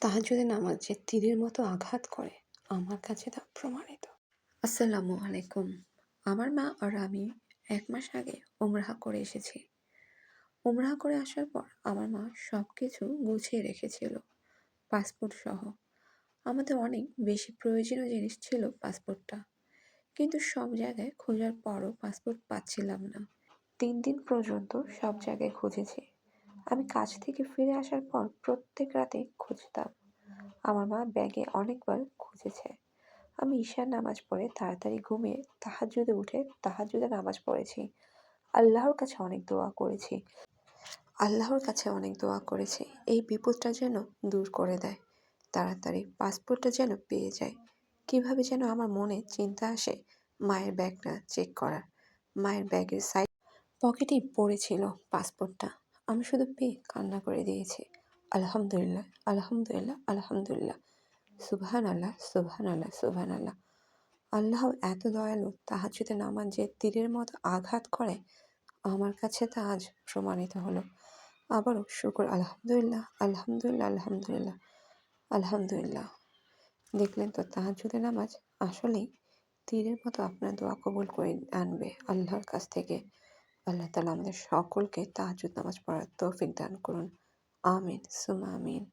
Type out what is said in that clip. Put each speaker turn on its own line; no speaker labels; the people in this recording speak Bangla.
তাহাজ্জুদের নামাজ যে তীরের মতো আঘাত করে, আমার কাছে তা প্রমাণিত। আসসালামু আলাইকুম। আমার মা আর আমি এক মাস আগে উমরাহ করে এসেছি। উমরাহ করে আসার পর আমার মা সব কিছু গুছিয়ে রেখেছিল পাসপোর্ট সহ। আমাদের অনেক বেশি প্রয়োজনীয় জিনিস ছিল পাসপোর্টটা কিন্তু সব জায়গায় খোঁজার পরও পাসপোর্ট পাচ্ছিলাম না। তিন দিন পর্যন্ত সব জায়গায় খুঁজেছি। আমি কাজ থেকে ফিরে আসার পর প্রত্যেক রাতে খুঁজতাম। আমার মা ব্যাগে অনেকবার খুঁজেছে। আমি ঈশার নামাজ পড়ে তাড়াতাড়ি ঘুমিয়ে তাহাজ্জুদে উঠে তাহাজ্জুদে নামাজ পড়েছি। আল্লাহর কাছে অনেক দোয়া করেছি। আল্লাহর কাছে অনেক দোয়া করেছি। এই বিপদটা যেন দূর করে দেয়। তাড়াতাড়ি পাসপোর্টটা যেন পেয়ে যায়। কীভাবে যেন আমার মনে চিন্তা আসে মায়ের ব্যাগটা চেক করার। মায়ের ব্যাগের সাইড পকেটেই পড়েছিল পাসপোর্টটা। আমি শুধু পেয়ে কান্না করে দিয়েছি। আলহামদুলিল্লাহ আলহামদুলিল্লাহ আলহামদুলিল্লাহ। সুবহান আল্লাহ সুবহান আল্লাহ সুবহান আল্লাহ আল্লাহ এত দয়ালু তাহাজ্জুদে নামাজ যে তীরের মতো আঘাত করে, আমার কাছে তা আজ প্রমাণিত হলো। আবারও শুকর, আলহামদুলিল্লাহ আলহামদুলিল্লাহ আলহামদুলিল্লাহ আলহামদুলিল্লাহ। দেখলেন তো তাহাজ্জুদে নামাজ আসলেই তীরের মতো আপনার দোয়া কবুল করে আনবে আল্লাহর কাছ থেকে। আল্লাহ তালা আমাদের সকলকে তাহাজুদ নামাজ পড়ার তৌফিক দান করুন। আমিন সুমা আমিন।